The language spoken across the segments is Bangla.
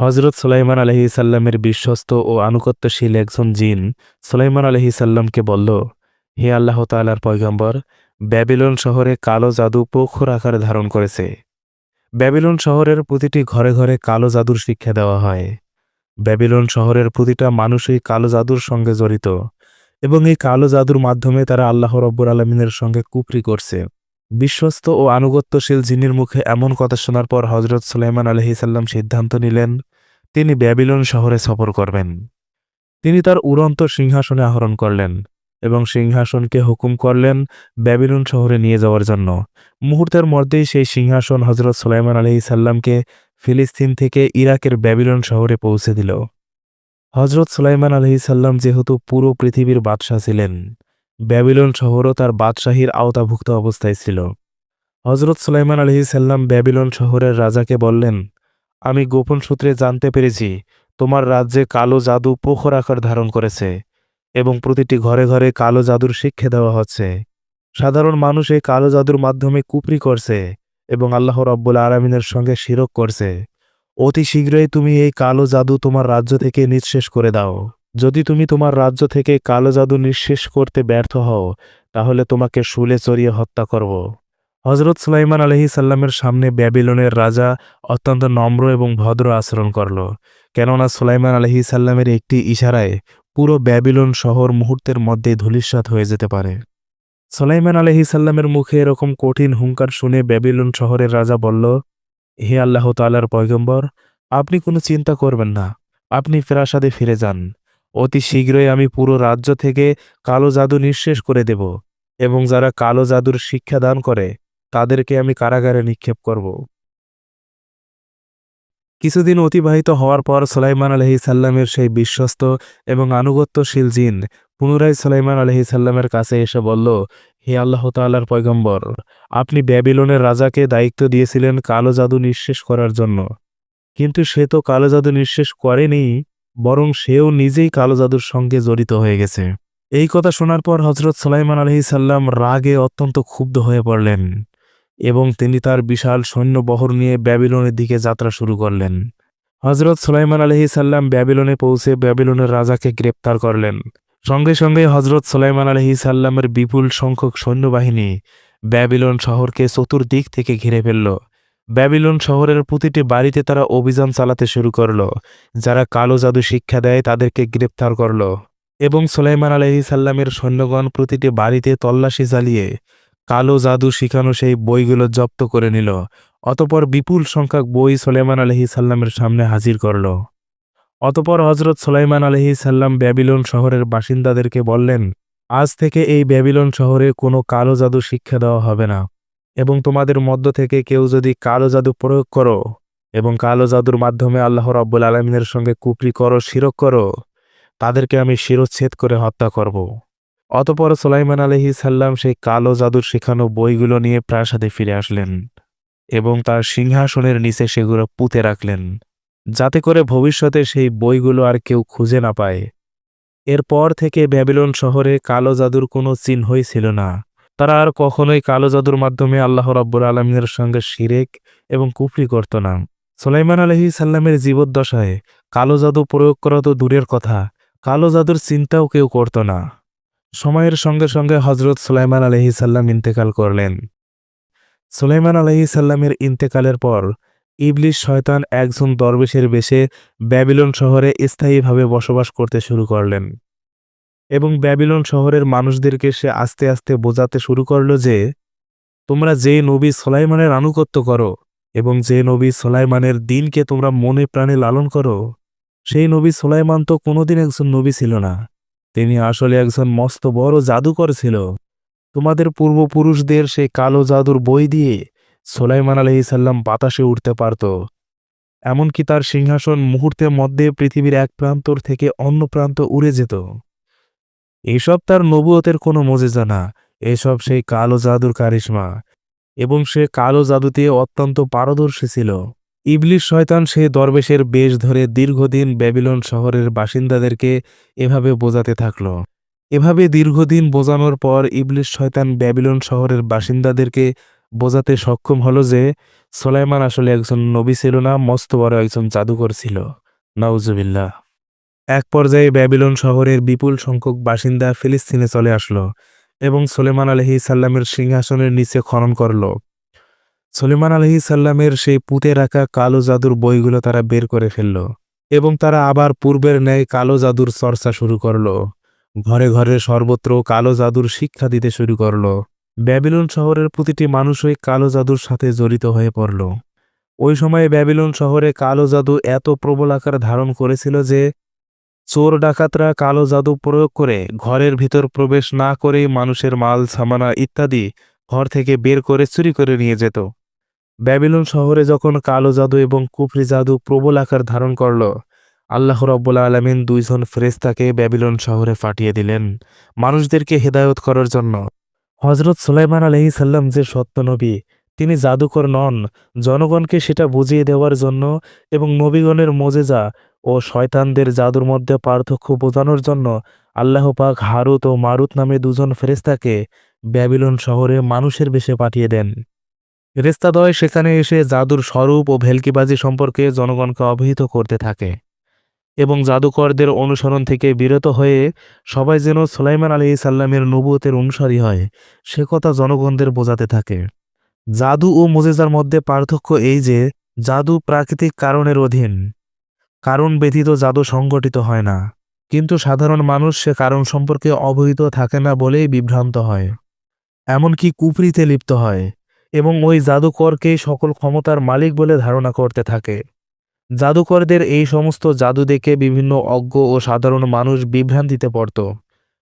হজরত সুলাইমান আলহি সাল্লামের বিশ্বস্ত ও আনুগত্যশীল একজন জিন সুলাইমান আলহি সাল্লামকে বলল, হে আল্লাহ তাল্লার পয়গম্বর, ব্যাবিলন শহরে কালো জাদু প্রখর আকার ধারণ করেছে। ব্যাবিলন শহরের প্রতিটি ঘরে ঘরে কালো জাদুর শিক্ষা দেওয়া হয়। ব্যাবিলন শহরের প্রতিটা মানুষই কালো জাদুর সঙ্গে জড়িত এবং এই কালো জাদুর মাধ্যমে তারা আল্লাহ রব্বুর আলমিনের সঙ্গে কুপরি করছে। বিশ্বস্ত ও আনুগত্যশীল জিনের মুখে এমন কথা শোনার পর হজরত সুলাইমান আলহিসাল্লাম সিদ্ধান্ত নিলেন তিনি ব্যাবিলন শহরে সফর করবেন। তিনি তার উড়ন্ত সিংহাসনে আহরণ করলেন এবং সিংহাসনকে হুকুম করলেন ব্যাবিলন শহরে নিয়ে যাওয়ার জন্য। মুহূর্তের মধ্যেই সেই সিংহাসন হজরত সুলাইমান আলহিসাল্লামকে ফিলিস্তিন থেকে ইরাকের ব্যাবিলন শহরে পৌঁছে দিল। হজরত সুলাইমান আলহিসাল্লাম যেহেতু পুরো পৃথিবীর বাদশাহ ছিলেন, ব্যাবিলন শহরও তার বাদশাহীর আওতাভুক্ত অবস্থায় ছিল। হজরত সুলাইমান আলহিসাল্লাম ব্যাবিলন শহরের রাজাকে বললেন আমি গোপন সূত্রে জানতে পেরেছি, তোমার রাজ্যে কালো জাদু পোখর আকার ধারণ করেছে এবং প্রতিটি ঘরে ঘরে কালো জাদুর শিক্ষা দেওয়া হচ্ছে। সাধারণ মানুষ এই কালো জাদুর মাধ্যমে কুপরি করছে এবং আল্লাহ রব্বুল আরামিনের সঙ্গে শিরক করছে। অতি শীঘ্রই তুমি এই কালো জাদু তোমার রাজ্য থেকে নিঃশেষ করে দাও। যদি তুমি তোমার রাজ্য থেকে কালো জাদু নিঃশেষ করতে ব্যর্থ হও, তাহলে তোমাকে শুলে চড়িয়ে হত্যা করব। হজরত সুলাইমান আলহি সাল্লামের সামনে ব্যাবিলনের রাজা অত্যন্ত নম্র এবং ভদ্র আচরণ করল। কেননা সুলাইমান আলহি সাল্লামের একটি ইশারায় পুরো ব্যাবিলন শহর মুহূর্তের মধ্যে ধূলিসাৎ হয়ে যেতে পারে। সুলাইমান আলহি সাল্লামের মুখে এরকম কঠিন হুঙ্কার শুনে ব্যাবিলন শহরের রাজা বলল, হে আল্লাহ তাল্লার পয়গম্বর, আপনি কোনো চিন্তা করবেন না। আপনি ফেরাসাদে ফিরে যান। অতি শীঘ্রই আমি পুরো রাজ্য থেকে কালো জাদু নিঃশেষ করে দেব এবং যারা কালো জাদুর শিক্ষা দান করে তাদেরকে আমি কারাগারে নিক্ষেপ করব। কিছুদিন অতিবাহিত হওয়ার পর সুলাইমান আলহি সাল্লামের সেই বিশ্বস্ত এবং আনুগত্যশীল জিন পুনরায় সুলাইমান আলহি সাল্লামের কাছে এসে বলল, হে আল্লাহ তাল্লার পয়গম্বর, আপনি ব্যাবিলনের রাজাকে দায়িত্ব দিয়েছিলেন কালো জাদু নিঃশেষ করার জন্য। কিন্তু সে তো কালো জাদু নিঃশেষ করেনি, বরং সেও নিজেই কালো জাদুর সঙ্গে জড়িত হয়ে গেছে। এই কথা শোনার পর হজরত সুলাইমান আলহি সাল্লাম রাগে অত্যন্ত ক্ষুব্ধ হয়ে পড়লেন। এবং তিনি তার বিশাল সৈন্যবহর নিয়ে ব্যাবিলনের দিকে যাত্রা শুরু করলেন। হজরত সুলাইমান আলহি সাল্লাম ব্যাবিলনে পৌঁছে ব্যাবিলনের রাজাকে গ্রেপ্তার করলেন। সঙ্গে সঙ্গে হজরত সুলাইমান আলহি সাল্লামের বিপুল সংখ্যক সৈন্যবাহিনী ব্যাবিলন শহরকে চতুর্দিক থেকে ঘিরে ফেলল। ব্যাবিলন শহরের প্রতিটি বাড়িতে তারা অভিযান চালাতে শুরু করল, যারা কালো জাদু শিক্ষা দেয় তাদেরকে গ্রেপ্তার করল। এবং সুলাইমান আলহি সাল্লামের সৈন্যগণ প্রতিটি বাড়িতে তল্লাশি চালিয়ে কালো জাদু শিখানো সেই বইগুলো জব্দ করে নিল। অতপর বিপুল সংখ্যক বই সুলাইমান আলহি সাল্লামের সামনে হাজির করল। অতপর হজরত সুলাইমান আলহি সাল্লাম ব্যাবিলন শহরের বাসিন্দাদেরকে বললেন, আজ থেকে এই ব্যাবিলন শহরে কোনো কালো জাদু শিক্ষা দেওয়া হবে না। এবং তোমাদের মধ্য থেকে কেউ যদি কালো জাদু প্রয়োগ করো এবং কালো জাদুর মাধ্যমে আল্লাহ রব্বুল আলমিনের সঙ্গে কুপরি করো, শিরক করো, তাদেরকে আমি শিরচ্ছেদ করে হত্যা করব। অতপর সোলাইমান আলহি সাল্লাম সেই কালো জাদুর শেখানো বইগুলো নিয়ে প্রাসাদে ফিরে আসলেন এবং তার সিংহাসনের নিচে সেগুলো পুঁতে রাখলেন, যাতে করে ভবিষ্যতে সেই বইগুলো আর কেউ খুঁজে না পায়। এরপর থেকে ব্যাবিলন শহরে কালো জাদুর কোনো চিহ্নই ছিল না। তারা আর কখনোই কালো জাদুর মাধ্যমে আল্লাহ রব্বুর আলমিনের সঙ্গে শিরেক এবং কুফরি করত না। সোলাইমান আলহি সাল্লামের জীবদ্দশায় কালো জাদু প্রয়োগ করা তো দূরের কথা, কালো জাদুর চিন্তাও কেউ করত না। সময়ের সঙ্গে সঙ্গে হজরত সুলাইমান আলহি সাল্লাম ইন্তেকাল করলেন। সুলাইমান আলহি সাল্লামের ইন্তেকালের পর ইবলিশ শয়তান একজন দরবেশের বেশে ব্যাবিলন শহরে স্থায়ীভাবে বসবাস করতে শুরু করলেন এবং ব্যাবিলন শহরের মানুষদেরকে সে আস্তে আস্তে বোঝাতে শুরু করল যে, তোমরা যে নবী সোলাইমানের আনুগত্য করো এবং যে নবী সোলাইমানের দিনকে তোমরা মনে প্রাণে লালন করো, সেই নবী সোলাইমান তো কোনোদিন একজন নবী ছিল না। তিনি আসলে একজন মস্ত বড় জাদুকর ছিল। তোমাদের পূর্বপুরুষদের সেই কালো জাদুর বই দিয়ে সোলাইমান আলহিসাল্লাম বাতাসে উঠতে পারত। এমনকি তার সিংহাসন মুহূর্তের মধ্যে পৃথিবীর এক প্রান্তর থেকে অন্য প্রান্ত উড়ে যেত। এসব তার নবুয়তের কোনো মজেজা না। এসব সেই কালো জাদুর কারিশমা। এবং সে কালো জাদুতে অত্যন্ত পারদর্শী ছিল। ইবলিশ শয়তান সে দরবেশের বেশ ধরে দীর্ঘদিন ব্যাবিলন শহরের বাসিন্দাদেরকে এভাবে বোঝাতে থাকল। এভাবে দীর্ঘদিন বোঝানোর পর ইবলিশ শয়তান ব্যাবিলন শহরের বাসিন্দাদেরকে বোঝাতে সক্ষম হলো যে সোলাইমান আসলে একজন নবী ছিল না, মস্ত বড় একজন জাদুকর ছিল। নাউজুবিল্লাহ। এক পর্যায়ে ব্যাবিলন শহরের বিপুল সংখ্যক বাসিন্দা ফিলিস্তিনে চলে আসলো এবং সুলেমান আলহি সাল্লামের সিংহাসনের নিচে খনন করল। সুলেমান আলহি সাল্লামের সেই পুঁতে রাখা কালো জাদুর বইগুলো তারা বের করে ফেলল এবং তারা আবার পূর্বের ন্যায় কালো জাদুর চর্চা শুরু করল। ঘরে ঘরে সর্বত্র কালো জাদুর শিক্ষা দিতে শুরু করল। ব্যাবিলন শহরের প্রতিটি মানুষই কালো জাদুর সাথে জড়িত হয়ে পড়ল। ওই সময়ে ব্যাবিলন শহরে কালো জাদু এত প্রবল আকার ধারণ করেছিল যে চোর ডাকাতরা কালো জাদু প্রয়োগ করে ঘরের ভিতর প্রবেশ না করেই মানুষের মাল, সামানা ইত্যাদি ঘর থেকে বের করে চুরি করে নিয়ে যেত। ব্যাবিলন শহরে যখন কালো জাদু এবং কুফরি জাদু প্রবল আকার ধারণ করল, আল্লাহ রব্বুল্লা আলমিন দুইজন ফ্রেস্তাকে ব্যাবিলন শহরে পাঠিয়ে দিলেন মানুষদেরকে হেদায়ত করার জন্য। হজরত সুলাইমান আলহি সাল্লাম যে সত্য নবী, তিনি জাদুকর নন, জনগণকে সেটা বুঝিয়ে দেওয়ার জন্য এবং নবীগণের মোজেজা ও শয়তানদের জাদুর মধ্যে পার্থক্য বোঝানোর জন্য আল্লাহ পাক হারুত ও মারুত নামে দুজন ফেরেস্তাকে ব্যাবিলন শহরে মানুষের বেশে পাঠিয়ে দেন। ফেরেস্তাদয় সেখানে এসে জাদুর স্বরূপ ও ভেলকিবাজি সম্পর্কে জনগণকে অবহিত করতে থাকে এবং জাদুকরদের অনুসরণ থেকে বিরত হয়ে সবাই যেন সুলাইমান আলী সাল্লামের নবুয়তের অনুসারী হয়, সে কথা জনগণদের বোঝাতে থাকে। জাদু ও মোজেজার মধ্যে পার্থক্য এই যে, জাদু প্রাকৃতিক কারণের অধীন। কারণ ব্যতীত জাদু সংগঠিত হয় না। কিন্তু সাধারণ মানুষ সে কারণ সম্পর্কে অবহিত থাকে না বলেই বিভ্রান্ত হয়। এমনকি কুপরিতে লিপ্ত হয়। এবং ওই জাদুকরকেই সকল ক্ষমতার মালিক বলে ধারণা করতে থাকে। জাদুকরদের এই সমস্ত জাদু দেখে বিভিন্ন অজ্ঞ ও সাধারণ মানুষ বিভ্রান্তিতে পড়ত।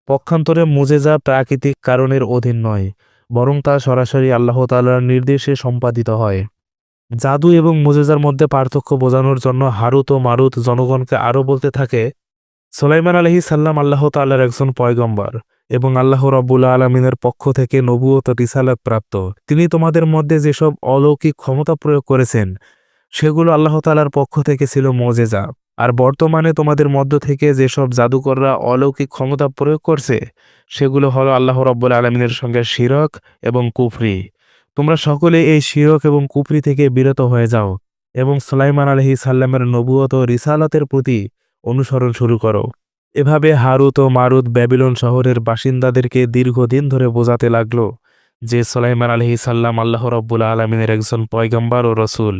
পক্ষান্তরে মুজেজা প্রাকৃতিক কারণের অধীন নয়, বরং তা সরাসরি আল্লাহ তাল্লার নির্দেশে সম্পাদিত হয়। জাদু এবং মুজেজার মধ্যে পার্থক্য বোঝানোর জন্য হারুত ও মারুত জনগণকে আরও বলতে থাকে, সোলাইমান আলহি সাল্লাম আল্লাহ তাল্লার একজন পয়গম্বর। এবং আল্লাহ রব্বুল্লা আলমিনের পক্ষ থেকে নবুয়ত রিসালাত প্রাপ্ত। তিনি তোমাদের মধ্যে যেসব অলৌকিক ক্ষমতা প্রয়োগ করেছেন, সেগুলো আল্লাহ তালার পক্ষ থেকে ছিল মোজেজা। আর বর্তমানে তোমাদের মধ্য থেকে যেসব জাদুকররা অলৌকিক ক্ষমতা প্রয়োগ করছে, সেগুলো হলো আল্লাহ রব্বুল আলমিনের সঙ্গে শিরক এবং কুফরি। তোমরা সকলে এই শিরক এবং কুফরি থেকে বিরত হয়ে যাও এবং সুলাইমান আলহি সাল্লামের নবুয়ত রিসালতের প্রতি অনুসরণ শুরু করো। এভাবে হারুত ও মারুত ব্যাবিলন শহরের বাসিন্দাদেরকে দীর্ঘদিন ধরে বোঝাতে লাগল যে সুলাইমান আলহি সাল্লাম আল্লাহ রব্বুল আলমিনের একজন পয়গম্বর ও রসুল।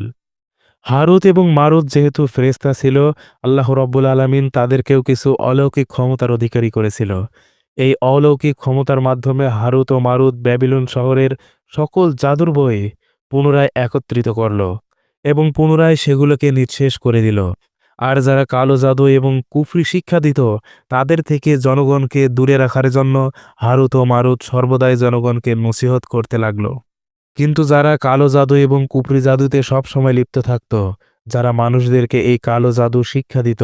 হারুত এবং মারুত যেহেতু ফেরেস্তা ছিল, আল্লাহ রব্বুল আলমিন তাদেরকেও কিছু অলৌকিক ক্ষমতার অধিকারী করেছিল। এই অলৌকিক ক্ষমতার মাধ্যমে হারুত ও মারুত ব্যাবিলন শহরের সকল জাদুর বই পুনরায় একত্রিত করল এবং পুনরায় সেগুলোকে নিঃশেষ করে দিল। আর যারা কালো জাদু এবং কুফরি শিক্ষা দিত, তাদের থেকে জনগণকে দূরে রাখার জন্য হারুত ও মারুত সর্বদাই জনগণকে নসিহত করতে লাগল। কিন্তু যারা কালো জাদু এবং কুপরি জাদুতে সবসময় লিপ্ত থাকত, যারা মানুষদেরকে এই কালো জাদু শিক্ষা দিত,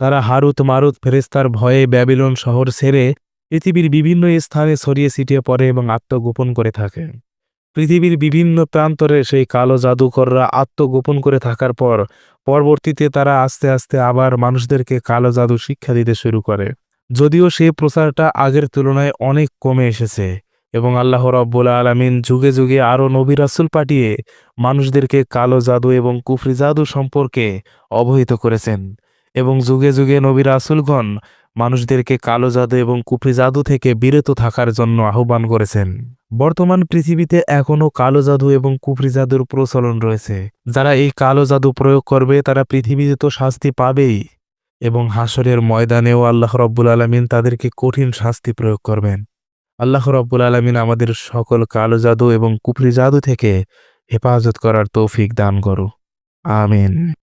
তারা হারুত মারুত ফেরেস্তার ভয়ে ব্যাবিলন শহর ছেড়ে পৃথিবীর বিভিন্ন স্থানে ছড়িয়ে ছিটিয়ে পড়ে এবং আত্মগোপন করে থাকে। পৃথিবীর বিভিন্ন প্রান্তরে সেই কালো জাদুকররা আত্মগোপন করে থাকার পর, পরবর্তীতে তারা আস্তে আস্তে আবার মানুষদেরকে কালো জাদু শিক্ষা দিতে শুরু করে। যদিও সেই প্রচারটা আগের তুলনায় অনেক কমে এসেছে এবং আল্লাহ রব্বুল আলমিন যুগে যুগে আরও নবী রাসুল পাঠিয়ে মানুষদেরকে কালো জাদু এবং কুফরি জাদু সম্পর্কে অবহিত করেছেন এবং যুগে যুগে নবী রাসুলগণ মানুষদেরকে কালো জাদু এবং কুফরি জাদু থেকে বিরত থাকার জন্য আহ্বান করেছেন। বর্তমান পৃথিবীতে এখনও কালো জাদু এবং কুফরি জাদুর প্রচলন রয়েছে। যারা এই কালো জাদু প্রয়োগ করবে, তারা পৃথিবীতে তো শাস্তি পাবেই এবং হাসরের ময়দানেও আল্লাহ রব্বুল আলমিন তাদেরকে কঠিন শাস্তি প্রয়োগ করবেন। আল্লাহ রব্বুল আলমিন আমাদের সকল কালো জাদু এবং কুফরি জাদু থেকে হেফাজত করার তৌফিক দান করো আমিন।